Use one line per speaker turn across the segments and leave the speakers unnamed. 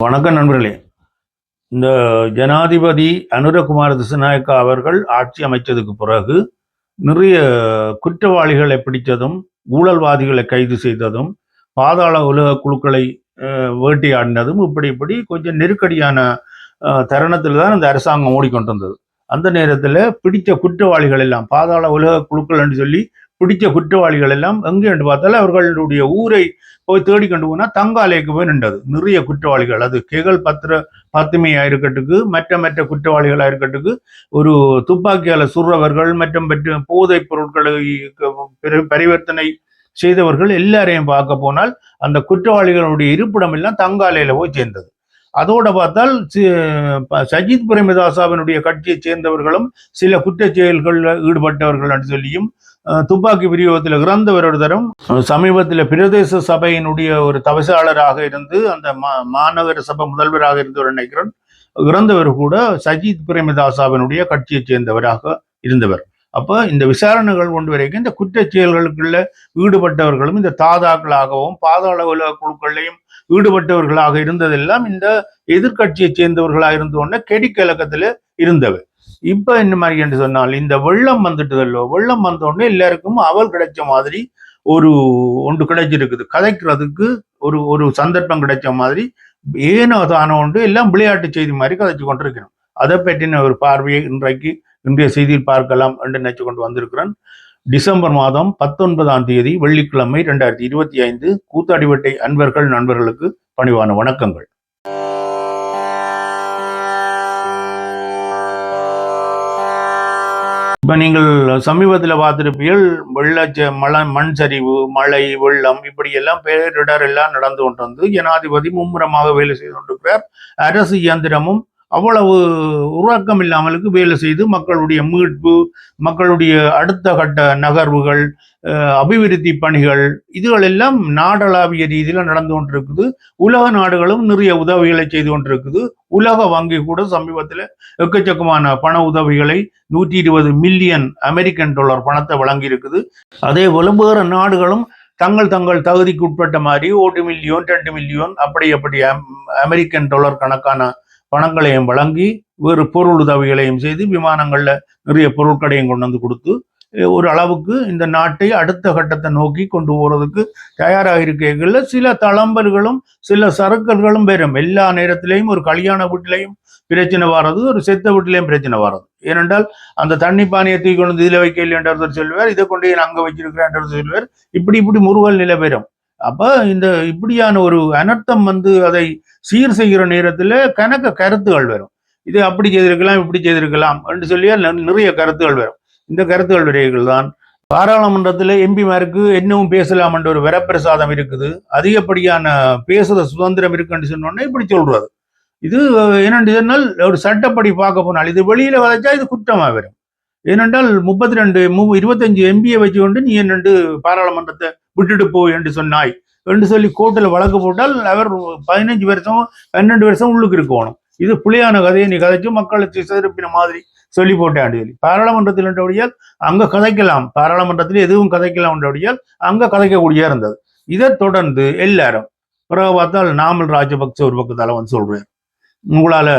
வணக்கம் நண்பர்களே. இந்த ஜனாதிபதி அனுரகுமார் திசுநாயக்கா அவர்கள் ஆட்சி அமைச்சதுக்கு பிறகு நிறைய குற்றவாளிகளை பிடித்ததும் ஊழல்வாதிகளை கைது செய்ததும் பாதாள உலக குழுக்களை வேட்டையாடினதும் இப்படி இப்படி கொஞ்சம் நெருக்கடியான தருணத்தில் தான் இந்த அரசாங்கம் ஓடிக்கொண்டிருந்தது. அந்த நேரத்தில் பிடித்த குற்றவாளிகள் எல்லாம் பாதாள உலக குழுக்கள் என்று சொல்லி பிடிச்ச குற்றவாளிகள் எல்லாம் எங்கே என்று பார்த்தால் அவர்களுடைய ஊரை போய் தேடி கொண்டு போனால் தங்காலைக்கு போய் நின்றது. நிறைய குற்றவாளிகள். அது கெகல் பத்திர பத்துமையாக இருக்கட்டுக்கு மற்ற மற்ற குற்றவாளிகளாக இருக்கட்டுக்கு ஒரு துப்பாக்கியால சுடுறவர்கள் மற்றும் மற்ற போதைப் பொருட்களை பரிவர்த்தனை செய்தவர்கள் எல்லாரையும் பார்க்க போனால் அந்த குற்றவாளிகளுடைய இருப்பிடம் எல்லாம் தங்காலையில போய் சேர்ந்தது. அதோட பார்த்தால் சஜித் பிரேமதாசாவினுடைய கட்சியைச் சேர்ந்தவர்களும் சில குற்ற செயல்களில் ஈடுபட்டவர்கள் என்று சொல்லியும் துப்பாக்கி விநியோகத்தில் இறந்தவரொருத்தரும் சமீபத்தில் பிரதேச சபையினுடைய ஒரு தவிசாளராக இருந்து அந்த மா- மாநகர சபை முதல்வராக இருந்தவர் நினைக்கிறேன் இறந்தவர் கூட சஜித் பிரேமதாசாவினுடைய கட்சியைச் சேர்ந்தவராக இருந்தவர். அப்போ இந்த விசாரணைகள் கொண்டு வரைக்கும் இந்த குற்றச் செயல்களுக்குள்ள ஈடுபட்டவர்களும் இந்த தாதாக்களாகவும் பாதாள உலக குழுக்களையும் ஈடுபட்டவர்களாக இருந்ததெல்லாம் இந்த எதிர்கட்சியைச் சேர்ந்தவர்களாக இருந்த உடனே கலக்கத்தில் இருந்தவர். இப்ப இந்த மாதிரி என்று சொன்னால் இந்த வெள்ளம் வந்துட்டுதல்லோ வெள்ளம் வந்தோடனே எல்லாருக்கும் அவல் கிடைச்ச மாதிரி ஒரு ஒன்று கிடைச்சிருக்குது. கதைக்கிறதுக்கு ஒரு ஒரு சந்தர்ப்பம் கிடைச்ச மாதிரி ஏனோ தானோ ஒன்று எல்லாம் விளையாட்டு செய்தி மாதிரி கதைச்சு கொண்டிருக்கிறோம். அதை பற்றின ஒரு பார்வையை இன்றைக்கு இன்றைய செய்தியில் பார்க்கலாம் என்று நினைச்சு கொண்டு வந்திருக்கிறேன் டிசம்பர் மாதம் பத்தொன்பதாம் தேதி வெள்ளிக்கிழமை ரெண்டாயிரத்தி இருபத்தி ஐந்து கூத்தாடிவட்டை அன்பர்கள் நண்பர்களுக்கு பணிவான வணக்கங்கள். இப்ப நீங்கள் சமீபத்தில் பார்த்துருப்பீர்கள் வெள்ள மழை மண் சரிவு மழை வெள்ளம் இப்படி எல்லாம் பேரிடர் எல்லாம் நடந்து கொண்டு வந்து ஜனாதிபதி மும்முரமாக வேலை செய்து கொண்டிருக்கிறார். அரசு இயந்திரமும் அவ்வளவு உருவாக்கம் இல்லாமலுக்கு வேலை செய்து மக்களுடைய மீட்பு மக்களுடைய அடுத்த கட்ட நகர்வுகள் அபிவிருத்தி பணிகள் இதுகளெல்லாம் நாடளாவிய ரீதியில நடந்து கொண்டிருக்குது. உலக நாடுகளும் நிறைய உதவிகளை செய்து கொண்டிருக்குது. உலக வங்கி கூட சமீபத்தில் எக்கச்சக்கமான பண உதவிகளை நூற்றி இருபது மில்லியன் அமெரிக்கன் டாலர் பணத்தை வழங்கி இருக்குது அதே போல வேறு நாடுகளும் தங்கள் தங்கள் தகுதிக்கு உட்பட்ட மாதிரி ஒரு மில்லியன் ரெண்டு மில்லியன் அப்படி அப்படி அம்- அமெரிக்கன் டாலர் கணக்கான பணங்களையும் வழங்கி வேறு பொருள் உதவிகளையும் செய்து விமானங்கள்ல நிறைய பொருட்களையும் கொண்டு வந்து கொடுத்து ஒரு அளவுக்கு இந்த நாட்டை அடுத்த கட்டத்தை நோக்கி கொண்டு போறதுக்கு தயாராக இருக்கைகளில் சில தளம்பல்களும் சில சறுக்கல்களும் பெறும். எல்லா நேரத்திலையும் ஒரு கல்யாண வீட்டிலையும் பிரச்சனை வர்றது ஒரு செத்த வீட்டிலையும் பிரச்சனை வர்றது ஏனென்றால் அந்த தண்ணி பானியை தூக்கி கொண்டு இதில் வைக்கல என்றவர் இதை கொண்டு அங்கே வச்சிருக்கிறேன் சொல்வார் இப்படி இப்படி முருகல் நிலை பெறும். அப்போ இந்த இப்படியான ஒரு அனர்த்தம் வந்து அதை சீர் செய்கிற நேரத்தில் கணக்க கருத்துகள் வரும். இது அப்படி செய்திருக்கலாம் இப்படி செய்திருக்கலாம் என்று சொல்லி நிறைய கருத்துகள் வரும். இந்த கருத்துகள் வரைகள் தான் பாராளுமன்றத்தில் எம்பிமாருக்கு என்னவும் பேசலாம் என்ற ஒரு வரப்பிரசாதம் இருக்குது. அதிகப்படியான பேசுகிற சுதந்திரம் இருக்குன்னு சொன்னோன்னே இப்படி சொல்றது. இது என்னென்று சொன்னால் ஒரு சட்டப்படி பார்க்க போனால் இது வெளியில் வதைச்சா இது குற்றமாக வரும். ஏனென்றால் முப்பத்தி ரெண்டு மு இருபத்தஞ்சு எம்பியை வச்சுக்கொண்டு நீ என்னென்று பாராளுமன்றத்தை விட்டுட்டு போ என்று சொன்னாய்? என்று சொல்லி கோர்ட்டில் வழக்கு போட்டால் அவர் பதினஞ்சு வருஷம் பன்னெண்டு வருஷம் உள்ளுக்கு இருக்கணும். இது புலியான கதையை நீ கதைச்சு மக்களை சிதறப்பின மாதிரி சொல்லி போட்டேன் சொல்லி. பாராளுமன்றத்தில் என்றபடியால் அங்க கதைக்கலாம். பாராளுமன்றத்தில் எதுவும் கதைக்கலாம் என்றபடியால் அங்க கதைக்கக்கூடிய இருந்தது. இதை தொடர்ந்து எல்லாரும் பிறகு பார்த்தால் நாமல் ராஜபக்ச ஒரு பக்கத்தால வந்து சொல்றார். உங்களால்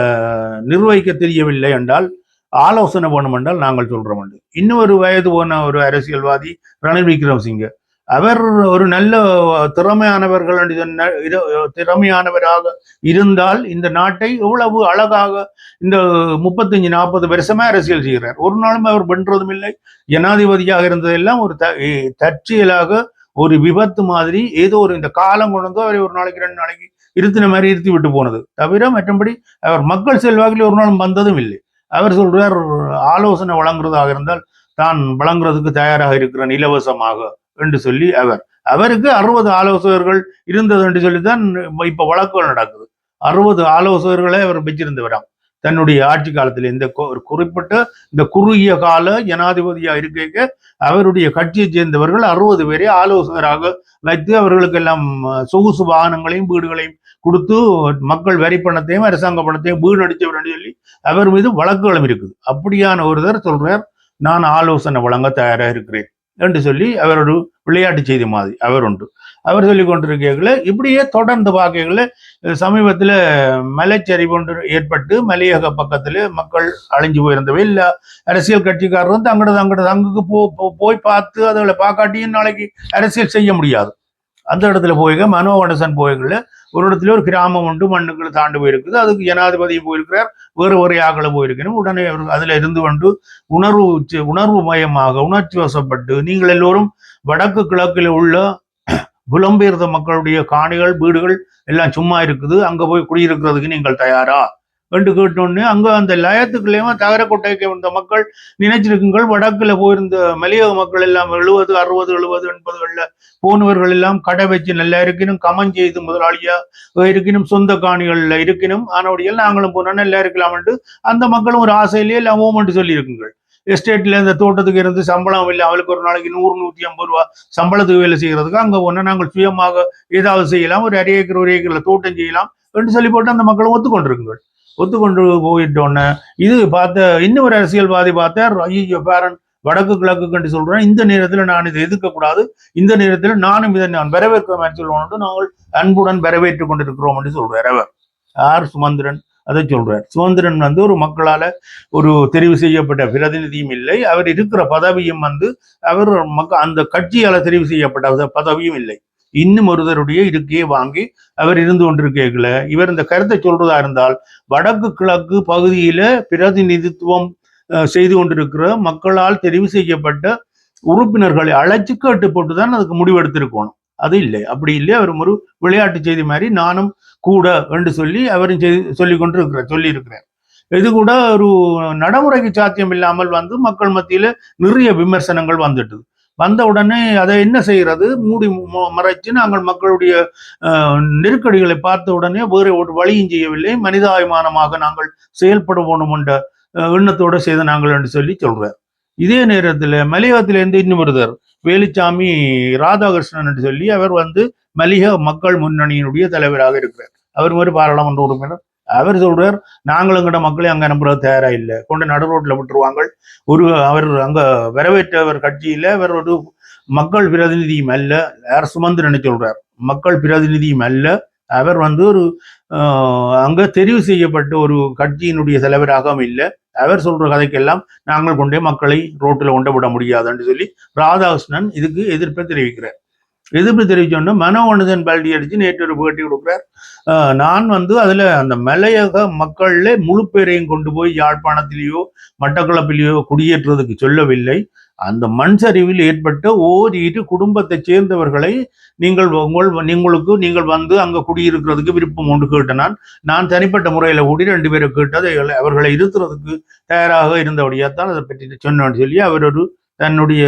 நிர்வகிக்க தெரியவில்லை என்றால் ஆலோசனை வேணும் என்றால் நாங்கள் சொல்றோம் என்று. இன்னொரு வயது போன ஒரு அரசியல்வாதி ரணில் விக்ரமசிங்க. அவர் ஒரு நல்ல திறமையானவர்கள் திறமையானவராக இருந்தால் இந்த நாட்டை எவ்வளவு அழகாக இந்த முப்பத்தஞ்சு நாற்பது வருஷமா அரசியல் செய்கிறார். ஒரு நாளும் அவர் பண்றதும் இல்லை. ஜனாதிபதியாக இருந்ததெல்லாம் ஒரு த- தற்செயலாக ஒரு விபத்து மாதிரி ஏதோ ஒரு இந்த காலம் கொண்டு வந்து அவரை ஒரு நாளைக்கு ரெண்டு நாளைக்கு இருத்தின மாதிரி இருத்தி விட்டு போனது. தவிர மற்றபடி அவர் மக்கள் செல்வாக்கில் ஒரு நாளும் வந்ததும் இல்லை. அவர் சொல்றார் ஆலோசனை வழங்குறதாக இருந்தால் தான் வழங்குறதுக்கு தயாராக இருக்கிறேன் இலவசமாக என்று சொல்லி அவர். அவருக்கு அறுபது ஆலோசகர்கள் இருந்தது என்று சொல்லித்தான் இப்ப வழக்குகள் நடக்குது. அறுபது ஆலோசகர்களை அவர் வச்சிருந்தவராம் தன்னுடைய ஆட்சி காலத்தில் இந்த ஒரு குறிப்பிட்ட இந்த குறுகிய கால ஜனாதிபதியா இருக்க அவருடைய கட்சியை சேர்ந்தவர்கள் அறுபது பேரை ஆலோசகராக வைத்து அவர்களுக்கெல்லாம் சொகுசு வாகனங்களையும் வீடுகளையும் கொடுத்து மக்கள் வரி பணத்தையும் அரசாங்க பணத்தையும் வீடு என்று சொல்லி அவர் மீது வழக்குகளும் இருக்குது. அப்படியான ஒருத்தர் சொல்றார் நான் ஆலோசனை வழங்க தயாராக இருக்கிறேன் என்று சொல்லி அவர் ஒரு விளையாட்டு செய்தி மாதிரி அவர் உண்டு. அவர் சொல்லி கொண்டிருக்கீங்கள இப்படியே தொடர்ந்து பார்க்கல சமீபத்தில் மலைச்சரிவு ஒன்று ஏற்பட்டு மலையக பக்கத்தில் மக்கள் அழிஞ்சு போயிருந்தவை இல்லை. அரசியல் கட்சிக்காரரும் தங்கட தங்கட தங்குக்கு போ போ- போய் பார்த்து அதில் பார்க்காட்டியும் நாளைக்கு அரசியல் செய்ய முடியாது. அந்த இடத்துல போய்க மனோகணசன் போய்கள ஒரு இடத்துல ஒரு கிராமம் உண்டு மண்ணுக்குள்ள தாண்டு போயிருக்குது. அதுக்கு ஜனாதிபதி போயிருக்கிறார். வேறு ஒரு ஆக்களை போயிருக்கணும். உடனே அவர் அதுல இருந்து கொண்டு உணர்வு உணர்வு மயமாக உணர்ச்சி வசப்பட்டு நீங்கள் எல்லோரும் வடக்கு கிழக்கில் உள்ள புலம்பெயர்ந்த மக்களுடைய காணிகள் வீடுகள் எல்லாம் சும்மா இருக்குது. அங்க போய் குடியிருக்கிறதுக்கு நீங்கள் தயாரா? என்று கேட்டோடனே அங்க அந்த லயத்துக்குள்ளேயுமே தகர வந்த மக்கள் நினைச்சிருக்குங்கள். வடக்குல போயிருந்த மலையக மக்கள் எல்லாம் எழுபது அறுபது எழுபது எண்பதுகளில் போனவர்கள் எல்லாம் கடை வச்சு நல்லா இருக்கணும் கமன் செய்து முதலாளியா இருக்கணும் சொந்த காணிகள்ல இருக்கணும் ஆனவடிகள் நாங்களும் போனா நல்லா இருக்கலாம்ட்டு அந்த மக்களும் ஒரு ஆசையிலேயே எல்லாம் ஓமெண்ட் சொல்லியிருக்குங்கள். எஸ்டேட்ல இந்த தோட்டத்துக்கு இருந்து சம்பளம் இல்லை அவளுக்கு ஒரு நாளைக்கு நூறு நூற்றி ஐம்பது ரூபா சம்பளத்துக்கு வேலை செய்யறதுக்கு அங்க ஒன்னா நாங்கள் சுயமாக ஏதாவது செய்யலாம் ஒரு அரை ஏக்கர் ஒரு ஏக்கர்ல தோட்டம் செய்யலாம் என்று சொல்லி போட்டு அந்த மக்களும் ஒத்துக்கொண்டிருக்குங்கள் ஒத்துக்கொண்டு போயிட்டோன்னே இது பார்த்த இன்னும் ஒரு அரசியல்வாதி பார்த்தார் ஐயோ பேரன் வடக்கு கிழக்கு கண்டு சொல்றேன். இந்த நேரத்தில் நான் இதை எதிர்க்க கூடாது. இந்த நேரத்தில் நானும் இதை நான் வரவேற்கிறேன் சொல்லுவோம் நாங்கள் அன்புடன் வரவேற்றுக் கொண்டிருக்கிறோம் என்று சொல்றார் அவர். ஆர் சுமந்திரன். அதை சொல்றார். சுதந்திரன் வந்து ஒரு மக்களால ஒரு தெரிவு செய்யப்பட்ட பிரதிநிதியும் இல்லை. அவர் இருக்கிற பதவியும் வந்து அவர் மக்க அந்த கட்சியால தெரிவு செய்யப்பட்ட பதவியும் இல்லை. இன்னும் ஒருவருடைய இருக்கையை வாங்கி அவர் இருந்து கொண்டிருக்கல இவர் இந்த கருத்தை சொல்றதா இருந்தால் வடக்கு கிழக்கு பகுதியில பிரதிநிதித்துவம் செய்து கொண்டிருக்கிற மக்களால் தெரிவு செய்யப்பட்ட உறுப்பினர்களை அழைச்சு கேட்டு போட்டு தான் அதுக்கு முடிவெடுத்திருக்கணும். அது இல்லை. அப்படி இல்லை. அவர் ஒரு விளையாட்டு செய்தி மாதிரி நானும் கூட என்று சொல்லி அவரும் செய்தி சொல்லி கொண்டு இருக்கிறார் சொல்லி இருக்கிறார் இது கூட ஒரு நடைமுறைக்கு சாத்தியம் இல்லாமல் வந்து மக்கள் மத்தியில நிறைய விமர்சனங்கள் வந்துட்டு வந்த உடனே அதை என்ன செய்யறது மூடி மறைச்சு நாங்கள் மக்களுடைய நெருக்கடிகளை பார்த்த உடனே வேறு ஒரு வழியும் செய்யவில்லை. மனிதாபிமானமாக நாங்கள் செயல்படுவோம் என்ற எண்ணத்தோடு செய்த நாங்கள் என்று சொல்லி சொல்றார். இதே நேரத்தில் மலையகத்திலிருந்து இன்னும் ஒருத்தர் வேலுச்சாமி ராதாகிருஷ்ணன் என்று சொல்லி அவர் வந்து மலிக மக்கள் முன்னணியினுடைய தலைவராக இருக்கிறார். அவர் ஒரு பாராளுமன்ற உறுப்பினர். அவர் சொல்றார் நாங்களும் கிட்ட மக்களை அங்க அனுப்புறது தயாரா இல்லை. கொண்டு நடு ரோட்ல விட்டுருவாங்க. ஒரு அவர் அங்க வரவேற்றவர் கட்சியில அவர் ஒரு மக்கள் பிரதிநிதியும் அல்ல. யார் சுமந்திரன் சொல்றார் மக்கள் பிரதிநிதியும் அல்ல. அவர் வந்து ஒரு அங்க தெரிவு செய்யப்பட்ட ஒரு கட்சியினுடைய தலைவராகவும் இல்லை. அவர் சொல்ற கதைக்கெல்லாம் நாங்கள் கொண்டே மக்களை ரோட்டில் கொண்டு விட முடியாதுன்னு சொல்லி ராதாகிருஷ்ணன் இதுக்கு எதிர்ப்பை தெரிவிக்கிறார். எதிர்ப்பு தெரிவிச்சோன்னா மனோகணசன் பல்டி அடிச்சு நேற்று ஒரு பேட்டி கொடுக்குறார். நான் வந்து அதுல அந்த மலையக மக்கள்ல முழு பேரையும் கொண்டு போய் யாழ்ப்பாணத்திலேயோ மட்டக்களப்பிலேயோ குடியேற்றுவதற்கு சொல்லவில்லை. அந்த மண் சரிவில் ஏற்பட்ட ஓரிரு குடும்பத்தைச் சேர்ந்தவர்களை நீங்கள் உங்கள் உங்களுக்கு நீங்கள் வந்து அங்கே குடியிருக்கிறதுக்கு விருப்பம் உண்டு கேட்ட நான் நான் தனிப்பட்ட முறையில் கூடி ரெண்டு பேரை கேட்டதை அவர்களை இருத்துறதுக்கு தயாராக இருந்தபடியாக தான் அதை பற்றி சொன்னான்னு சொல்லி அவர் ஒரு தன்னுடைய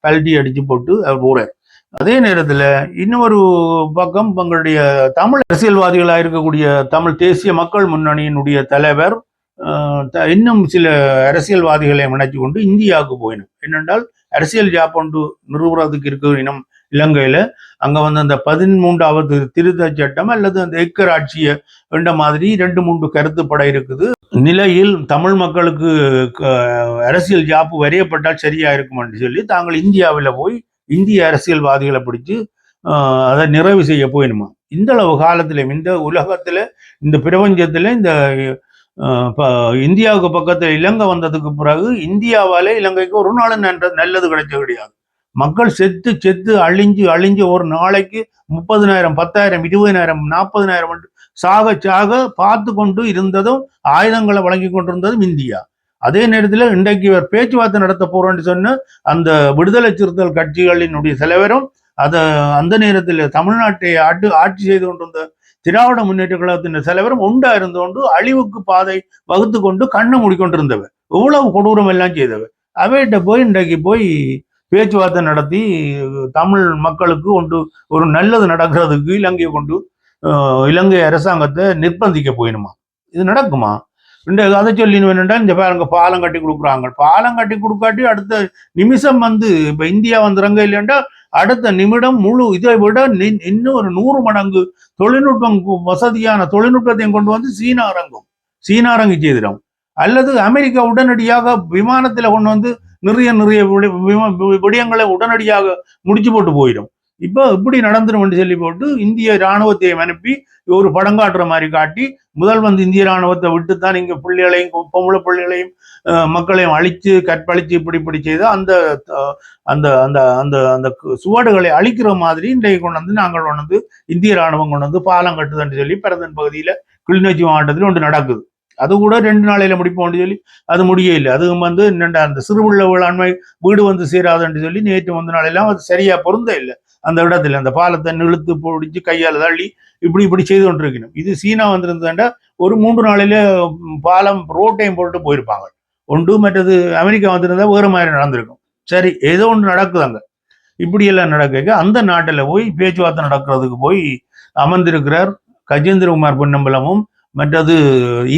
பல்டி அடித்து போட்டு அவர் போகிறார் அதே நேரத்தில் இன்னொரு பக்கம் உங்களுடைய தமிழ் அரசியல்வாதிகளாக இருக்கக்கூடிய தமிழ் தேசிய மக்கள் முன்னணியினுடைய தலைவர் இன்னும் சில அரசியல்வாதிகளை இணைச்சு கொண்டு இந்தியாவுக்கு போயினும். என்னென்றால் அரசியல் ஜாப் ஒன்று நிறுவுறதுக்கு இருக்கிற இனம் இலங்கையில் அங்கே வந்து அந்த பதிமூன்றாவது திருத்த சட்டம் அல்லது அந்த எக்கராட்சிய ஆட்சியை என்ற மாதிரி ரெண்டு மூன்று கருத்துப்பட இருக்குது. நிலையில் தமிழ் மக்களுக்கு அரசியல் ஜாப்பு வரையப்பட்டால் சரியா இருக்கும்னு சொல்லி தாங்கள் இந்தியாவில் போய் இந்திய அரசியல்வாதிகளை பிடிச்சு அதை நிறைவு செய்ய போயினுமா? இந்த அளவு இந்த உலகத்தில் இந்த பிரபஞ்சத்தில் இந்த இப்போ இந்தியாவுக்கு பக்கத்தில் இலங்கை வந்ததுக்கு பிறகு இந்தியாவாலே இலங்கைக்கு ஒரு நாள் நன்ற- நல்லது கிடைச்ச கிடையாது. மக்கள் செத்து செத்து அழிஞ்சு அழிஞ்சு ஒரு நாளைக்கு முப்பதினாயிரம் பத்தாயிரம் இருபதினாயிரம் நாற்பதினாயிரம் சாக சாக பார்த்து கொண்டு இருந்ததும் ஆயுதங்களை வழங்கி கொண்டிருந்ததும் இந்தியா. அதே நேரத்தில் இன்றைக்கு இவர் பேச்சுவார்த்தை நடத்த போறோம்னு சொன்ன அந்த விடுதலை சிறுத்தைகள் கட்சிகளினுடைய தலைவரும் அத அந்த நேரத்தில் தமிழ்நாட்டை ஆட்டு ஆட்சி செய்து கொண்டிருந்த திராவிட முன்னேற்ற கழகத்தின் தலைவரும் உண்டா இருந்து கொண்டு அழிவுக்கு பாதை வகுத்து கொண்டு கண்ணை மூடிக்கொண்டிருந்தவர். இவ்வளவு கொடூரம் எல்லாம் செய்தவர். அவைகிட்ட போய் இன்றைக்கு போய் பேச்சுவார்த்தை நடத்தி தமிழ் மக்களுக்கு கொண்டு ஒரு நல்லது நடக்கிறதுக்கு இலங்கையை கொண்டு இலங்கை அரசாங்கத்தை நிர்பந்திக்க போயிடுமா இது நடக்குமா? இந்த அதை சொல்லி என்னென்னா இந்த பாருங்க பாலம் கட்டி கொடுக்குறாங்க. பாலம் கட்டி கொடுக்காட்டி அடுத்த நிமிஷம் வந்து இப்போ இந்தியா வந்துறாங்க இல்லைன்னா அடுத்த நிமிடம் முழு இதை விட இன்னும் ஒரு நூறு மடங்கு தொழில்நுட்பம் வசதியான தொழில்நுட்பத்தையும் கொண்டு வந்து சீனா இறங்கும் சீனா இறங்கி செய்திடும். அல்லது அமெரிக்கா உடனடியாக விமானத்தில் கொண்டு வந்து நிறைய நிறைய விடயங்களை உடனடியாக முடிச்சு போட்டு போயிடும். இப்போ இப்படி நடந்துரும் சொல்லி போட்டு இந்திய ராணுவத்தை அனுப்பி ஒரு படம் காட்டுற மாதிரி காட்டி முதல் வந்து இந்திய ராணுவத்தை விட்டுத்தான் இங்க பிள்ளைகளையும் பொம்பளை பிள்ளைகளையும் மக்களையும் அழிச்சு கற்பழிச்சு இப்படி இப்படி செய்து அந்த அந்த அந்த அந்த அந்த சுவடுகளை அழிக்கிற மாதிரி இன்றைக்கு கொண்டு வந்து நாங்கள் கொண்டு வந்து இந்திய ராணுவம் கொண்டு வந்து பாலம் கட்டுதுன்னு சொல்லி பிறந்தன் பகுதியில கிளிநொச்சி மாவட்டத்தில் ஒன்று நடக்குது. அது கூட ரெண்டு நாளையில முடிப்போம்னு சொல்லி அது முடிய இல்லை. அதுவும் வந்து அந்த சிறுவுள்ள வேளாண்மை வீடு வந்து சேராதுன்னு சொல்லி நேற்று வந்த நாளெல்லாம் அது சரியா பொருந்த இல்லை. அந்த இடத்துல அந்த பாலத்தை நிழுத்து பிடிச்சு கையால் தள்ளி இப்படி இப்படி செய்து கொண்டிருக்கணும். இது சீனா வந்திருந்தா ஒரு மூன்று நாளில பாலம் ரோட்டையும் போட்டு போயிருப்பாங்க. ஒன்று மற்றது அமெரிக்கா வந்திருந்தா வேறு மாதிரி நடந்திருக்கும். சரி ஏதோ ஒன்று நடக்குது அங்க. இப்படி எல்லாம் நடக்க அந்த நாட்டில் போய் பேச்சுவார்த்தை நடக்கிறதுக்கு போய் அமர்ந்திருக்கிறார் கஜேந்திரகுமார் பொன்னம்பலமும் மற்றது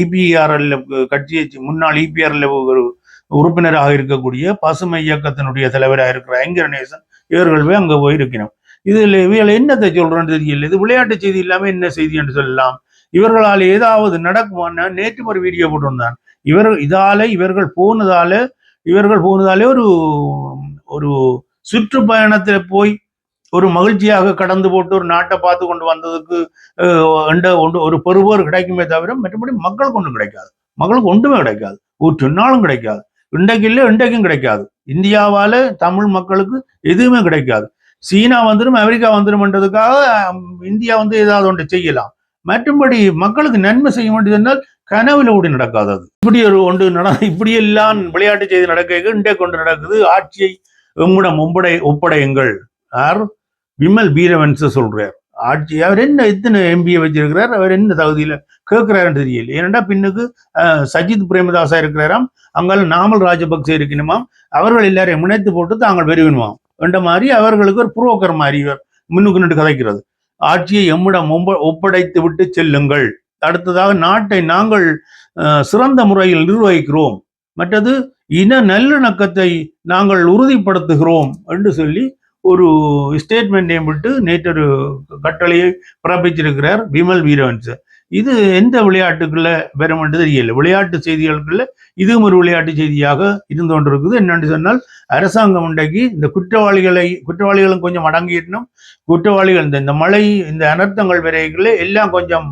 இபிஆர்எல் கட்சியை முன்னாள் இபிஆர்எல் ஒரு உறுப்பினராக இருக்கக்கூடிய பசுமை இயக்கத்தினுடைய தலைவராக இருக்கிற ஐங்கரநேசன் இவர்கள் போய் அங்க போயிருக்கணும். இதில் இவர்கள் என்னத்தை சொல்றேன்னு தெரியல. இது விளையாட்டு செய்தி இல்லாமல் என்ன செய்தி என்று சொல்லலாம்? இவர்களால் ஏதாவது நடக்குமான்னு நேற்று ஒரு வீடியோ போட்டிருந்தான். இவர்கள் இதால இவர்கள் போனதால இவர்கள் போனதாலே ஒரு ஒரு சுற்றுப்பயணத்தில் போய் ஒரு மகிழ்ச்சியாக கடந்து போட்டு ஒரு நாட்டை பார்த்து கொண்டு வந்ததுக்கு அஹ், என்ற ஒன்று ஒரு பெறுவோர் கிடைக்குமே தவிர மற்றபடி மக்களுக்கு ஒன்றும் கிடைக்காது. மக்களுக்கு ஒன்றுமே கிடைக்காது. ஒரு சொன்னாலும் கிடைக்காது. இன்றைக்கு இல்லை இன்றைக்கும் கிடைக்காது. இந்தியாவால தமிழ் மக்களுக்கு எதுவுமே கிடைக்காது. சீனா வந்துடும் அமெரிக்கா வந்துடும்ன்றதுக்காக இந்தியா வந்து ஏதாவது ஒன்று செய்யலாம். மற்றும்படி மக்களுக்கு நன்மை செய்ய வேண்டியது என்றால் கனவுல கூட நடக்காது அது. இப்படி ஒரு ஒன்று நட இப்படி எல்லாம் விளையாட்டு செய்தி நடக்க இன்றைக்கு கொண்டு நடக்குது. ஆட்சியை எம்முடம் ஒப்படை ஒப்படையுங்கள். யார் விமல் பீரவன்ஸ் சொல்றார். ஆட்சி அவர் என்ன எத்தனை எம்பியை வச்சிருக்கிறார்? அவர் என்ன தகுதியில் கேட்கிறாருன்னு தெரியல. ஏனண்டா பின்னுக்கு சஜித் பிரேமதாசா இருக்கிறாராம். அங்கால நாமல் ராஜபக்சே இருக்கணுமாம். அவர்கள் எல்லாரையும் முனைத்து போட்டு தாங்கள் பெருவினுமாம் என்ற மாதிரி அவர்களுக்கு ஒரு புரோக்கர் மாதிரி இவர் முன்னுக்கு நின்று கதைக்கிறது. ஆட்சியை எம்மிடம் ஒம்ப- ஒப்படைத்து விட்டு செல்லுங்கள். அடுத்ததாக நாட்டை நாங்கள் சிறந்த முறையில் நிர்வகிக்கிறோம். மற்றது இன நல்லிணக்கத்தை நாங்கள் உறுதிப்படுத்துகிறோம் என்று சொல்லி ஒரு ஸ்டேட்மெண்ட்டை விட்டு நேற்று ஒரு கட்டளையை பிறப்பிச்சிருக்கிறார் விமல் வீரவன்ச. இது எந்த விளையாட்டுக்குள்ள வரும் என்று தெரியல விளையாட்டு செய்திகளுக்குள்ள இதுவும் ஒரு விளையாட்டு செய்தியாக இருந்து கொண்டிருக்குது என்னென்று சொன்னால் அரசாங்கம் உண்டாக்கி இந்த குற்றவாளிகளை குற்றவாளிகளும் கொஞ்சம் அடங்கிடணும் குற்றவாளிகள் இந்த இந்த மழை இந்த அனர்த்தங்கள் விரைகளே எல்லாம் கொஞ்சம்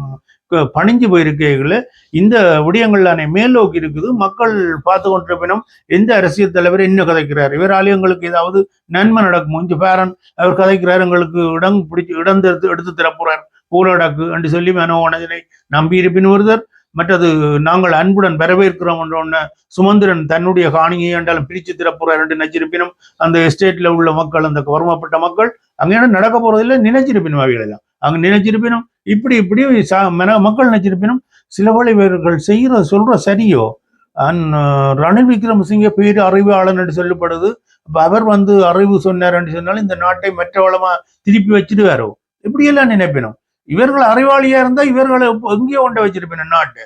பணிஞ்சு போயிருக்கைகள இந்த விடயங்கள்லானே மேல்நோக்கி இருக்குது. மக்கள் பார்த்து கொண்டிருப்பினும் எந்த அரசியல் தலைவர் என்ன கதைக்கிறார்? இவராலே எங்களுக்கு ஏதாவது நன்மை நடக்கும்? கொஞ்ச பேரன் அவர் கதைக்கிறார் எங்களுக்கு இடம் பிடிச்சி இடம் எடுத்து எடுத்து திறப்புறார் பூலடக்கு என்று சொல்லி மனோவனஜனை நம்பி இருப்பின் ஒருத்தர் மற்றது நாங்கள் அன்புடன் வரவேற்கிறோம் என்ற ஒண்ண. சுமந்திரன் தன்னுடைய காணியை என்றாலும் பிரித்து திறப்புறார் என்று நினைச்சிருப்பினும் அந்த எஸ்டேட்ல உள்ள மக்கள் அந்த வறுமைப்பட்ட மக்கள் அங்கே நடக்க போறதில்லை நினைச்சிருப்பினும் தான் அங்க நினைச்சிருப்பினும் இப்படி இப்படி மக்கள் நினைச்சிருப்பினும் சில வேளை இவர்கள் செய்யற சொல்ற சரியோ? அன் ரணில் விக்ரமசிங்க பேர் அறிவாளன் என்று சொல்லப்படுது. அவர் வந்து அறிவு சொன்னார் என்று சொன்னாலும் இந்த நாட்டை மற்ற வளமா திருப்பி வச்சிடுவாரோ? இப்படியெல்லாம் நினைப்பினும். இவர்கள் அறிவாளியா இருந்தா இவர்களை எங்கேயோ கொண்டு வச்சிருப்பின நாட்டை.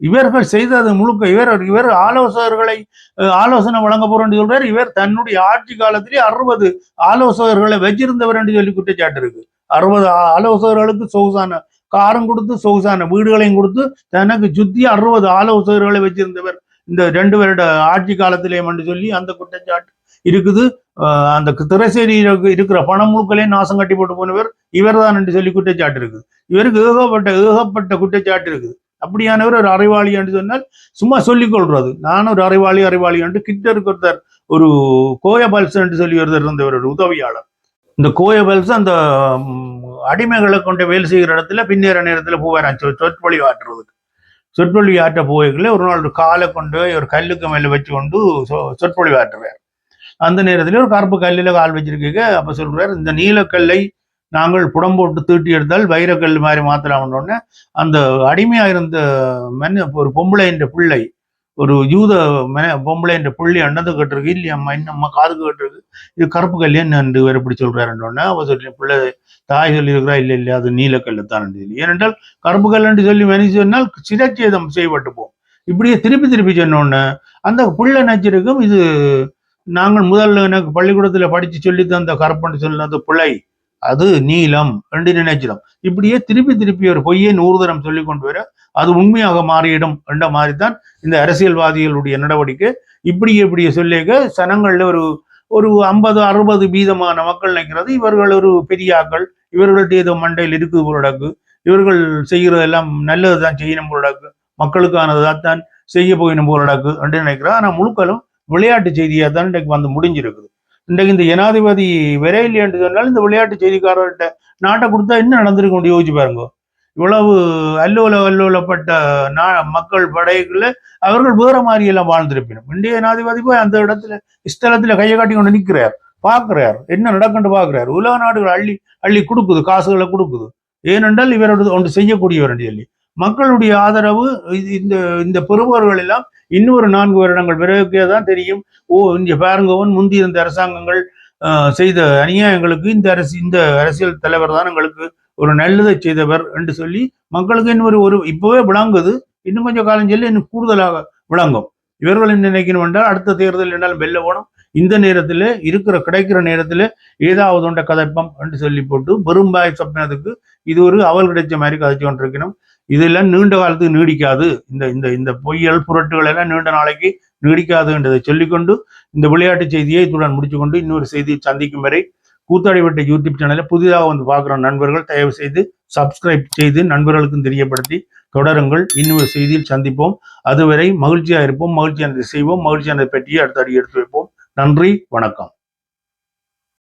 இவர்கள் செய்தது முழுக்க இவர் இவர் ஆலோசகர்களை ஆலோசனை வழங்க போறேன்னு சொல்றாரு. இவர் தன்னுடைய ஆட்சி காலத்திலே அறுபது ஆலோசகர்களை வச்சிருந்தவர் என்று சொல்லி குற்றச்சாட்டு இருக்கு. அறுபது ஆலோசகர்களுக்கு சொகுசான காரம் கொடுத்து சொகுசான வீடுகளையும் கொடுத்து தனக்கு சுத்தி அறுபது ஆலோசகர்களை வச்சிருந்தவர். இந்த ரெண்டு வருட ஆட்சி காலத்திலேயும் என்று சொல்லி அந்த குற்றச்சாட்டு இருக்குது. அந்த திரைசேரி இருக்கிற பணம் முழுக்களையும் நாசம் கட்டி போட்டு போனவர் இவர்தான் என்று சொல்லி குற்றச்சாட்டு இருக்குது. இவருக்கு ஏகப்பட்ட ஏகப்பட்ட குற்றச்சாட்டு இருக்குது. அப்படியானவர் ஒரு அறிவாளி என்று சொன்னால் சும்மா சொல்லிக் கொள்றது. நான் ஒரு அறிவாளி அறிவாளி என்று கிட்ட ஒருத்தர் ஒரு கோயபால்சன் என்று சொல்லி ஒருத்தர் இருந்தவர் ஒரு உதவியாளர். இந்த கோயபல்ஸ் அந்த அடிமைகளை கொண்டு வேலை செய்கிற இடத்துல பின்னேற நேரத்தில் போவாராம் சொற்பொழி ஆற்றுறதுக்கு. சொற்பொழி ஆற்ற போய்கள ஒரு நாள் ஒரு காலை கொண்டு போய் ஒரு கல்லுக்கு மேலே வச்சு கொண்டு சொ- சொற்பொழி ஆற்றுறார். அந்த நேரத்தில் ஒரு கருப்பு கல்லில் கால் வச்சிருக்கீங்க அப்போ சொல்றார் இந்த நீலக்கல்லை நாங்கள் புடம் போட்டு தீட்டி எடுத்தால் வைரக்கல் மாதிரி மாத்தலாம்னு உடனே அந்த அடிமையாக இருந்த மன்ன ஒரு பொம்பளை என்ற பிள்ளை ஒரு யூத பொம்பளை என்ற புள்ளி அண்ணது கட்டுருக்கு இல்லையம்மா இன்னம்மா காது இது கருப்பு கல்யாணம் என்று வேற இப்படி சொல்றாருன்னு உடனே அவ சொல்லி பிள்ளை தாய் சொல்லியிருக்கிறா இல்லை இல்லை அது நீலக்கல் தான் சொல்லி. ஏனென்றால் கருப்பு கல் சொல்லி மனுஷன் சொன்னால் சிரச்சேதம் செய்யப்பட்டு போகும் இப்படியே திருப்பி திருப்பி சொன்ன அந்த புள்ள நச்சிருக்கும் இது நாங்கள் முதல்ல எனக்கு பள்ளிக்கூடத்துல படிச்சு சொல்லி தந்த கருப்புன்னு சொன்னது பிள்ளை அது நீளம் என்று நினைச்சிடும். இப்படியே திருப்பி திருப்பி ஒரு பொய்யை நூறு தரம் சொல்லி கொண்டு வர அது உண்மையாக மாறிடும் என்ற மாதிரி தான் இந்த அரசியல்வாதிகளுடைய நடவடிக்கை. இப்படி இப்படி சொல்லிக்க சனங்கள்ல ஒரு ஒரு ஐம்பது அறுபது வீதமான மக்கள் நினைக்கிறது. இவர்கள் ஒரு பெரியாக்கள் இவர்கள்ட்ட ஏதோ மண்டையில் இருக்குது போலடாக்கு இவர்கள் செய்கிறதெல்லாம் நல்லது தான் செய்யணும் போலடாக்கு மக்களுக்கானதாக தான் செய்ய போயினும் போலடாக்கு என்று நினைக்கிறேன் ஆனால் முழுக்களும் விளையாட்டு செய்தியாக தான் இன்றைக்கு வந்து முடிஞ்சிருக்குது. இன்றைக்கு இந்த ஜனாதிபதி விரையில் என்று சொன்னால் இந்த விளையாட்டு செய்திக்காரர்கிட்ட நாட்டை கொடுத்தா என்ன நடந்திருக்கும் யோசிச்சு பாருங்க. இவ்வளவு அல்லோல அல்லோலப்பட்ட நா மக்கள் படைகளை அவர்கள் வேற மாதிரி எல்லாம் வாழ்ந்திருப்பினும். இந்திய ஜனாதிபதி போய் அந்த இடத்துல ஸ்தலத்துல கையை காட்டி கொண்டு நிற்கிறார் பார்க்கிறார். என்ன நடக்கண்டு பார்க்கிறார். உலக நாடுகள் அள்ளி அள்ளி கொடுக்குது காசுகளை கொடுக்குது. ஏனென்றால் இவரோட ஒன்று செய்யக்கூடியவர் சொல்லி. மக்களுடைய ஆதரவு இது- இந்த இந்த பெறுபவர்கள் எல்லாம் இன்னொரு நான்கு வருடங்கள் பிறகுக்கே தான் தெரியும். ஓ இங்கே பாருங்கவன் முந்தி இருந்த அரசாங்கங்கள் செய்த அநியாயங்களுக்கு இந்த அரசு இந்த அரசியல் தலைவர் தான் எங்களுக்கு ஒரு நல்லதை செய்தவர் என்று சொல்லி மக்களுக்கு இன்னும் ஒரு ஒரு இப்பவே விளங்குது. இன்னும் கொஞ்சம் காலம் சொல்லி இன்னும் கூடுதலாக விளங்கும். இவர்கள் என்ன நினைக்கணும் என்றால் அடுத்த தேர்தல் என்னாலும் வெல்ல போனோம் இந்த நேரத்தில் இருக்கிற கிடைக்கிற நேரத்தில் ஏதாவது ஒன்றை கதைப்பம் என்று சொல்லி போட்டு பெரும்பாய் சப்னத்துக்கு இது ஒரு அவல் கிடைச்ச மாதிரி கதைச்சு கொண்டிருக்கணும். இதெல்லாம் நீண்ட காலத்துக்கு நீடிக்காது. இந்த இந்த இந்த பொய்யல் புரட்டுகள் எல்லாம் நீண்ட நாளைக்கு நீடிக்காது என்றதை சொல்லிக்கொண்டு இந்த விளையாட்டு செய்தியை இத்துடன் முடிச்சுக்கொண்டு இன்னொரு செய்தியை சந்திக்கும் வரை கூத்தாடிவட்ட யூடியூப் சேனலை புதிதாக வந்து பார்க்குற நண்பர்கள் தயவு செய்து சப்ஸ்கிரைப் செய்து நண்பர்களுக்கும் தெரியப்படுத்தி தொடருங்கள். இன்னொரு செய்தியில் சந்திப்போம். அதுவரை மகிழ்ச்சியாக இருப்போம் மகிழ்ச்சியானதை செய்வோம் மகிழ்ச்சியானதை பற்றியே அடுத்த அடி எடுத்து வைப்போம். நன்றி வணக்கம்.